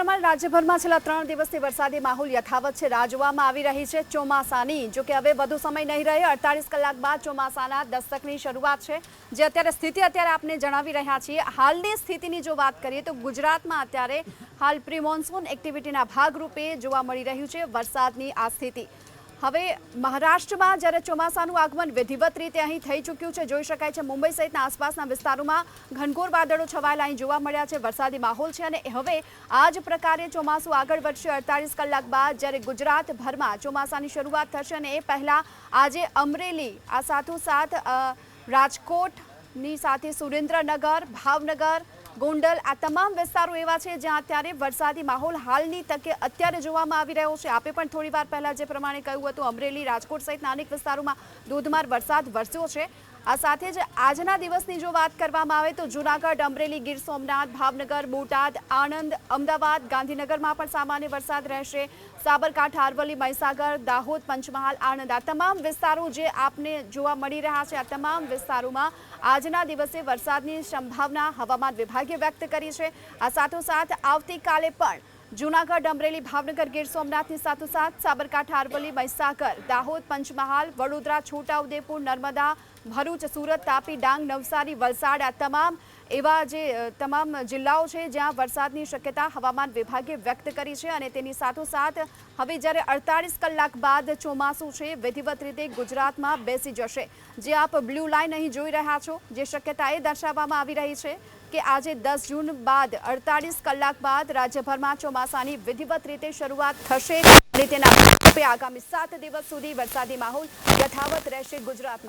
પ્રમાણે રાજ્યભરમાં છેલ્લા ત્રણ દિવસથી વરસાદી માહોલ યથાવત છે. રાજવામાં આવી રહી છે ચોમાસાની. જો કે હવે વધુ સમય નહીં રહે, અડતાલીસ કલાક બાદ ચોમાસાના દસ્તકની શરૂઆત છે. જે અત્યારે સ્થિતિ અત્યારે આપને જણાવી રહ્યા છીએ. હાલની સ્થિતિની જો વાત કરીએ તો ગુજરાતમાં અત્યારે હાલ પ્રી મોન્સૂન એક્ટિવિટીના ભાગરૂપે જોવા મળી રહ્યું છે વરસાદની આ સ્થિતિ. હવે મહારાષ્ટ્રમાં જ્યારે ચોમાસાનું આગમન વિધિવત રીતે અહીં થઈ ચૂક્યું છે, જોઈ શકાય છે, મુંબઈ સહિતના આસપાસના વિસ્તારોમાં ઘનઘોર વાદળો છવાયેલા અહીં જોવા મળ્યા છે, વરસાદી માહોલ છે અને હવે આ જ પ્રકારે ચોમાસું આગળ વધશે. અડતાલીસ કલાક બાદ જ્યારે ગુજરાતભરમાં ચોમાસાની શરૂઆત થશે અને એ પહેલાં આજે અમરેલી, આ સાથોસાથ રાજકોટની સાથે સુરેન્દ્રનગર, ભાવનગર ગોંડલ આ તમામ વિસ્તારો એવા છે જ્યાં અત્યારે વરસાદી માહોલ હાલની તકે અત્યારે જોવામાં આવી રહ્યો છે. આપે પણ થોડી વાર પહેલા જે પ્રમાણે કહ્યું હતું, અમરેલી, રાજકોટ સહિતના અનેક વિસ્તારોમાં ધોધમાર વરસાદ વરસ્યો છે. આ સાથે જ આજના દિવસની જો વાત કરવામાં આવે તો જૂનાગઢ, અમરેલી, ગીર સોમનાથ, ભાવનગર, બોટાદ, આણંદ, અમદાવાદ, ગાંધીનગરમાં પણ સામાન્ય વરસાદ રહેશે. સાબરકાંઠા અરવલ્લી મહીસાગર, દાહોદ, પંચમહાલ, આણંદ, આ તમામ વિસ્તારો જે આપને જોવા મળી રહ્યા છે, આ તમામ વિસ્તારોમાં આજના દિવસે વરસાદની સંભાવના હવામાન વિભાગે વ્યક્ત કરી છે. આ સાથોસાથ આવતીકાલે પણ જૂનાગઢ, અમરેલી, ભાવનગર, ગીર સોમનાથની સાથોસાથ સાબરકાંઠા, અરવલ્લી, મહીસાગર, દાહોદ, પંચમહાલ, વડોદરા, છોટાઉદેપુર, નર્મદા, ભરૂચ, સુરત, તાપી, ડાંગ, નવસારી, વલસાડ આ તમામ એવા જે તમામ જિલ્લાઓ છે જ્યાં વરસાદની શક્યતા હવામાન વિભાગે વ્યક્ત કરી છે અને તેની સાથોસાથ હવે જ્યારે અડતાલીસ કલાક બાદ ચોમાસું છે, વિધિવત રીતે ગુજરાતમાં બેસી જશે. જે આપ બ્લુ લાઇન અહીં જોઈ રહ્યા છો, જે શક્યતા એ દર્શાવવામાં આવી રહી છે કે આજે દસ જૂન બાદ અડતાલીસ કલાક બાદ રાજ્યભરમાં ચોમાસાની વિધિવત રીતે શરૂઆત થશે અને તેના આગામી સાત દિવસ સુધી વરસાદી માહોલ યથાવત રહેશે ગુજરાતમાં.